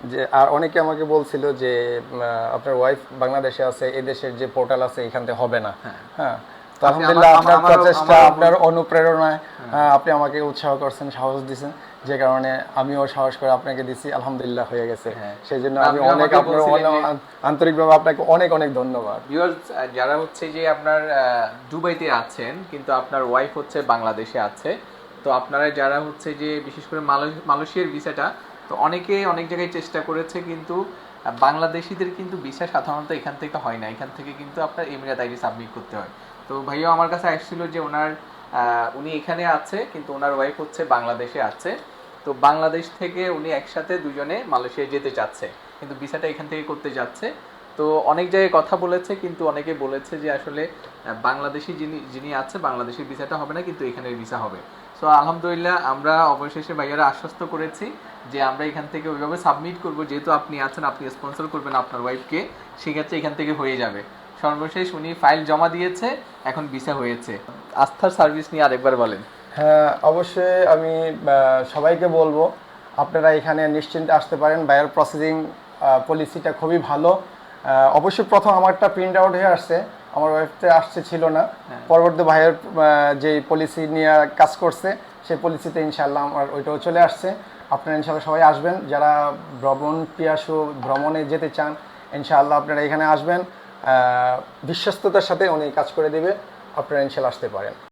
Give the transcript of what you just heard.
যে আর অনেকে আমাকে বলছিল যে আপনার ওয়াইফ বাংলাদেশে আছে এই দেশের যে পোর্টাল আছে এখান থেকে হবে না। হ্যাঁ। তো আলহামদুলিল্লাহ আপনার প্রচেষ্টা আপনার অনুপ্রেরণায় আপনি আমাকে উৎসাহ করছেন সাহস দিয়েছেন যে কারণে আমিও সাহস করে আপনাকে দিছি আলহামদুলিল্লাহ হয়ে গেছে। হ্যাঁ। সেই জন্য আমি অনেক আপনার আন্তরিকভাবে আপনাকে অনেক অনেক ধন্যবাদ। ভিউয়ার্স যারা হচ্ছে যে আপনার দুবাইতে আছেন কিন্তু আপনার ওয়াইফ হচ্ছে বাংলাদেশে আছে তো আপনারা যারা হচ্ছে যে বিশেষ করে মালয়- মালয়েশিয়ার ভিসাটা তো অনেকে অনেক জায়গায় চেষ্টা করেছে কিন্তু বাংলাদেশিদের কিন্তু ভিসা সাধারণত এখান থেকে হয় না। এখান থেকে কিন্তু আপনার এমিরাত আইডি সাবমিট করতে হয়। তো ভাইও আমার কাছে আসছিল যে ওনার উনি এখানে আছে কিন্তু ওনার ওয়াইফ হচ্ছে বাংলাদেশে আছে। তো বাংলাদেশ থেকে উনি একসাথে দুজনে মালয়েশিয়া যেতে চাচ্ছে। কিন্তু ভিসাটা এখান থেকে করতে যাচ্ছে। তো অনেক জায়গায় কথা বলেছে, কিন্তু অনেকে বলেছে যে আসলে বাংলাদেশি যিনি যিনি আছে, বাংলাদেশের ভিসাটা হবে না, কিন্তু এখানের ভিসা হবে। সো আলহামদুলিল্লাহ, আমরা অবশেষে ভাইয়ারা আশ্বস্ত করেছি যে আমরা এখান থেকে ওইভাবে সাবমিট করব। যেহেতু আপনি আছেন, আপনি স্পন্সর করবেন আপনার ওয়াইফকে সেক্ষেত্রে এখান থেকে হয়ে যাবে। সর্বশেষ উনি ফাইল জমা দিয়েছে, এখন ভিসা হয়েছে। আস্থার সার্ভিস নিয়ে আরেকবার বলেন। হ্যাঁ অবশ্যই আমি সবাইকে বলব, আপনারা এখানে নিশ্চিন্তে আসতে পারেন। বায়ার প্রসেসিং পলিসিটা খুবই ভালো। অবশ্যই প্রথম আমারটা প্রিন্ট আউট হয়ে আসছে। আমার ওয়েবতে আসছে ছিল না। পরবর্তী ভাইয়ের যে পলিসি নিয়ে কাজ করছে সেই পলিসিতে ইনশাল্লাহ আমার ওইটাও চলে আসছে। আপনারা ইনশাল্লাহ সবাই আসবেন। যারা ভ্রমণ পিয়াসু ভ্রমণে যেতে চান ইনশাআল্লাহ আপনারা এখানে আসবেন। বিশ্বস্ততার সাথে উনি কাজ করে দেবে। আপনারা ইনশাল্লাহ আসতে পারেন।